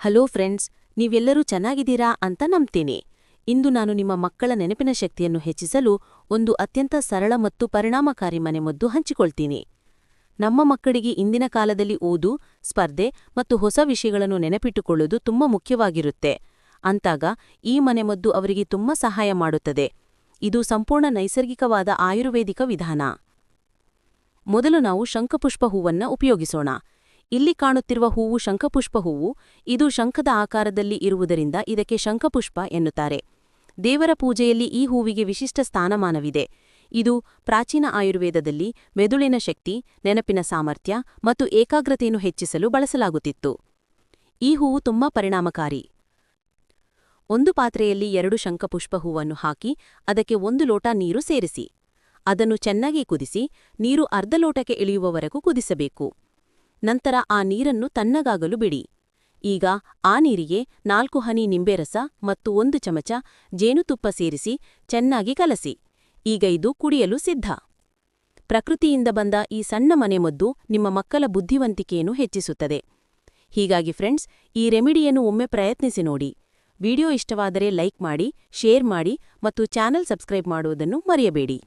Hello friends, ನೀವೆಲ್ಲರೂ ಚೆನ್ನಾಗಿದ್ದೀರಾ ಅಂತ ನಂಬ್ತೀನಿ. ಇಂದು ನಾನು ನಿಮ್ಮ ಮಕ್ಕಳ ನೆನಪಿನ ಶಕ್ತಿಯನ್ನು ಹೆಚ್ಚಿಸಲು ಒಂದು ಅತ್ಯಂತ ಸರಳ ಮತ್ತು ಪರಿಣಾಮಕಾರಿ ಮನೆಮದ್ದು ಹಂಚಿಕೊಳ್ತೀನಿ. ನಮ್ಮ ಮಕ್ಕಳಿಗೆ ಇಂದಿನ ಕಾಲದಲ್ಲಿ ಓದು, ಸ್ಪರ್ಧೆ ಮತ್ತು ಹೊಸ ವಿಷಯಗಳನ್ನು ನೆನಪಿಟ್ಟುಕೊಳ್ಳುವುದು ತುಂಬ ಮುಖ್ಯವಾಗಿರುತ್ತೆ. ಅಂತಾಗ ಈ ಮನೆಮದ್ದು ಅವರಿಗೆ ತುಂಬ ಸಹಾಯ ಮಾಡುತ್ತದೆ. ಇದು ಸಂಪೂರ್ಣ ನೈಸರ್ಗಿಕವಾದ ಆಯುರ್ವೇದಿಕ ವಿಧಾನ. ಮೊದಲು ನಾವು ಶಂಖಪುಷ್ಪ ಹೂವನ್ನ ಉಪಯೋಗಿಸೋಣ. ಇಲ್ಲಿ ಕಾಣುತ್ತಿರುವ ಹೂವು ಶಂಖಪುಷ್ಪ ಹೂವು. ಇದು ಶಂಖದ ಆಕಾರದಲ್ಲಿ ಇರುವುದರಿಂದ ಇದಕ್ಕೆ ಶಂಖಪುಷ್ಪ ಎನ್ನುತ್ತಾರೆ. ದೇವರ ಪೂಜೆಯಲ್ಲಿ ಈ ಹೂವಿಗೆ ವಿಶಿಷ್ಟ ಸ್ಥಾನಮಾನವಿದೆ. ಇದು ಪ್ರಾಚೀನ ಆಯುರ್ವೇದದಲ್ಲಿ ಮೆದುಳಿನ ಶಕ್ತಿ, ನೆನಪಿನ ಸಾಮರ್ಥ್ಯ ಮತ್ತು ಏಕಾಗ್ರತೆಯನ್ನು ಹೆಚ್ಚಿಸಲು ಬಳಸಲಾಗುತ್ತಿತ್ತು. ಈ ಹೂವು ತುಂಬಾ ಪರಿಣಾಮಕಾರಿ. ಒಂದು ಪಾತ್ರೆಯಲ್ಲಿ ಎರಡು ಶಂಖಪುಷ್ಪ ಹೂವನ್ನು ಹಾಕಿ ಅದಕ್ಕೆ ಒಂದು ಲೋಟ ನೀರು ಸೇರಿಸಿ. ಅದನ್ನು ಚೆನ್ನಾಗಿ ಕುದಿಸಿ, ನೀರು ಅರ್ಧ ಲೋಟಕ್ಕೆ ಇಳಿಯುವವರೆಗೂ ಕುದಿಸಬೇಕು. ನಂತರ ಆ ನೀರನ್ನು ತಣ್ಣಗಾಗಲು ಬಿಡಿ. ಈಗ ಆ ನೀರಿಗೆ ನಾಲ್ಕು ಹನಿ ನಿಂಬೆರಸ ಮತ್ತು ಒಂದು ಚಮಚ ಜೇನುತುಪ್ಪ ಸೇರಿಸಿ ಚೆನ್ನಾಗಿ ಕಲಸಿ. ಈಗ ಇದು ಕುಡಿಯಲು ಸಿದ್ಧ. ಪ್ರಕೃತಿಯಿಂದ ಬಂದ ಈ ಸಣ್ಣ ಮನೆಮದ್ದು ನಿಮ್ಮ ಮಕ್ಕಳ ಬುದ್ಧಿವಂತಿಕೆಯನ್ನು ಹೆಚ್ಚಿಸುತ್ತದೆ. ಹೀಗಾಗಿ ಫ್ರೆಂಡ್ಸ್, ಈ ರೆಮಿಡಿಯನ್ನು ಒಮ್ಮೆ ಪ್ರಯತ್ನಿಸಿ ನೋಡಿ. ವಿಡಿಯೋ ಇಷ್ಟವಾದರೆ ಲೈಕ್ ಮಾಡಿ, ಶೇರ್ ಮಾಡಿ ಮತ್ತು ಚಾನೆಲ್ ಸಬ್ಸ್ಕ್ರೈಬ್ ಮಾಡುವುದನ್ನು ಮರೆಯಬೇಡಿ.